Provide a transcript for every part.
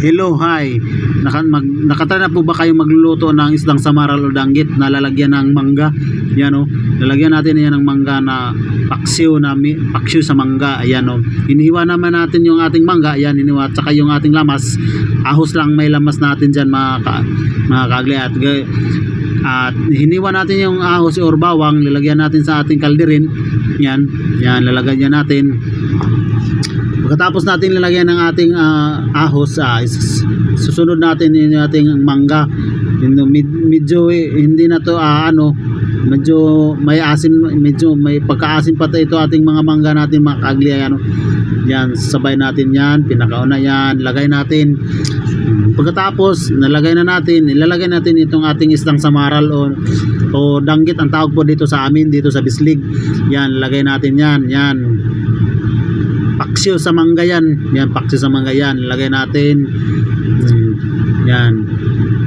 Hello, hi. Naka, mag, nakatry na po ba kayo magluluto ng isdang samaral o danggit na lalagyan ng mangga? Yan o. Lalagyan natin yan ng mangga na paksiw na paksiw sa mangga. Ayan o. Inihiwa naman natin yung ating mangga. Ayan, inihiwa. At saka yung ating lamas. Ahos lang may lamas natin dyan mga, ka, mga kaagli. At, at hiniwa natin yung ahos or bawang. Lalagyan natin sa ating kalderin. Yan. Yan, lalagyan natin. Pagkatapos natin lalagyan ng ating ah, ahos, ah, is- susunod natin yung ating mangga. Medyo eh, hindi na to ah, ano, medyo may asim, medyo may pagkaasim pa to ito ating mga mangga natin mga kaagli ano. Yan, sabay natin yan, pinakauna yan, lagay natin. Pagkatapos, nalagay na natin, ilalagay natin itong ating isdang samaral o o danggit ang tawag po dito sa amin dito sa Bislig. Yan, lagay natin yan, yan paksiw sa mangga yan. Yan, paksiw sa mangga yan. Lagay natin. Mm, yan.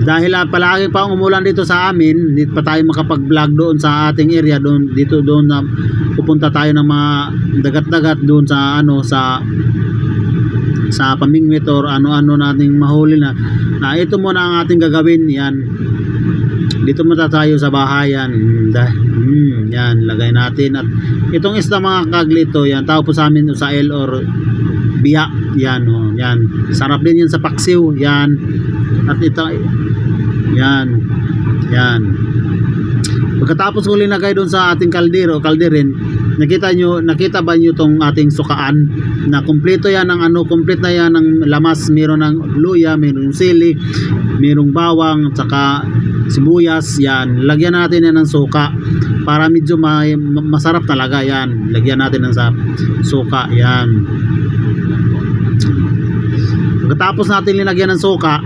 Dahil ah, palagi pa umulan dito sa amin, hindi pa tayo makapag-vlog doon sa ating area doon dito doon na pupunta tayo ng mga dagat-dagat doon sa ano sa sa pamingwit or ano-ano nating mahuli na. Na ito muna ang ating gagawin. Yan. Dito muna tayo sa bahay yan. Mm, dah- mm, yan, lagay natin at itong isda mga kaglito yan, tawag po sa amin sa L or biya. Yan, oh, yan. Sarap din yan sa paksiw. Yan. At ito yan. Yan. Pagkatapos huli na kayo doon sa ating kaldero, kalderin, nakita nyo, nakita ba nyo tong ating sukaan na kumpleto yan ng ano, complete na yan ng lamas, meron ng luya, meron ng sili, merong bawang, at saka sibuyas, yan. Lagyan natin yan ng suka para medyo ma- masarap talaga yan. Lagyan natin ng suka, yan. Pagkatapos natin linagyan ng suka,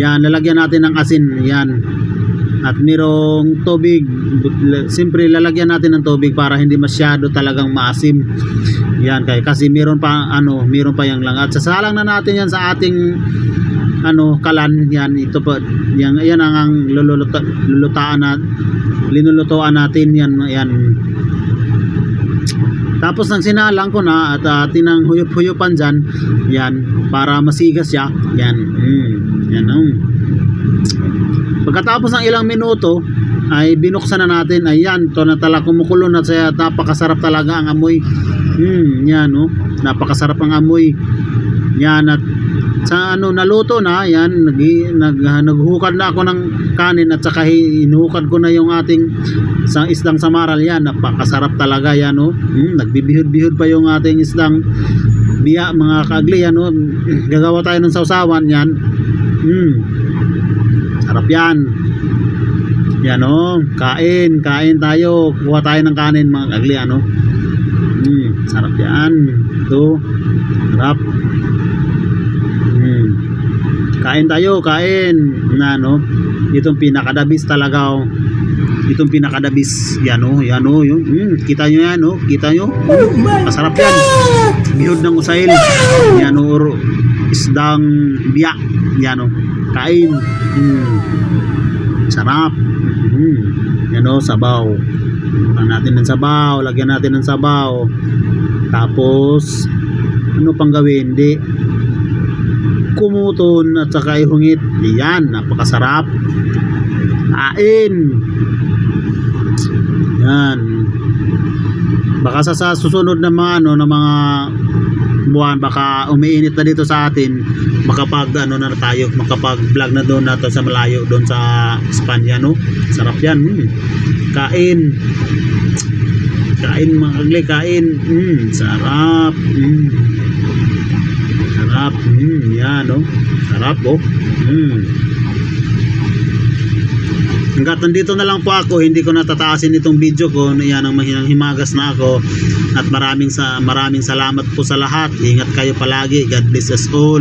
yan, lalagyan natin ng asin, yan. At merong tubig, siyempre lalagyan natin ng tubig para hindi masyado talagang maasim. Yan kay kasi meron pa ano, meron pa yang lang. At sasalang na natin yan sa ating ano kalan yan ito pa yan yan ang, ang lululuta, lulutaan na linulutuan natin yan yan tapos nang sinalang ko na at uh, tinang huyop-huyopan dyan yan para masigas siya yan mm, yan um. Pagkatapos ng ilang minuto ay binuksan na natin. Ayan, to na talaga kumukulo na siya. Napakasarap talaga ang amoy. Hmm, yan no. Napakasarap ang amoy. Yan at sa ano naluto na yan nag, nag naghukad na ako ng kanin at saka hinuhukad ko na yung ating sa isdang samaral yan napakasarap talaga yan no hmm, nagbibihod-bihod pa yung ating isdang biya mga kaagli yan no gagawa tayo ng sausawan yan hmm Sarap yan. Yan o. Kain. Kain tayo. Kuha tayo ng kanin mga kagli. Ano? Mm, sarap yan. Ito. Sarap. Kain tayo. Kain. Na no. Itong pinakadabis talaga o. Itong pinakadabis. Yan o. Yan o. Yun. Mm, kita nyo yan o. Kita nyo. Masarap yan. Bihod ng usail. Yan o. or Isdang biyak. Yan o. Kain. Mm. Sarap. Mm. Yan o, sabaw. Lagyan natin ng sabaw. Lagyan natin ng sabaw. Tapos, ano pang gawin? Hindi. Kumuton at saka ihungit. Yan, napakasarap. Kain. Yan. Baka sa, sa susunod na mga ano, na mga buwan baka umiinit na dito sa atin makapag ano na tayo makapag vlog na doon nato sa malayo doon sa Espanya no sarap yan mm. kain kain mga kain mm. sarap mm. Sarap. Mm. yan no sarap oh. Mm. hanggat nandito na lang po ako hindi ko natataasin itong video ko. Yan ang mahinang himagas na ako. At maraming sa maraming salamat po sa lahat. Ingat kayo palagi. God bless us all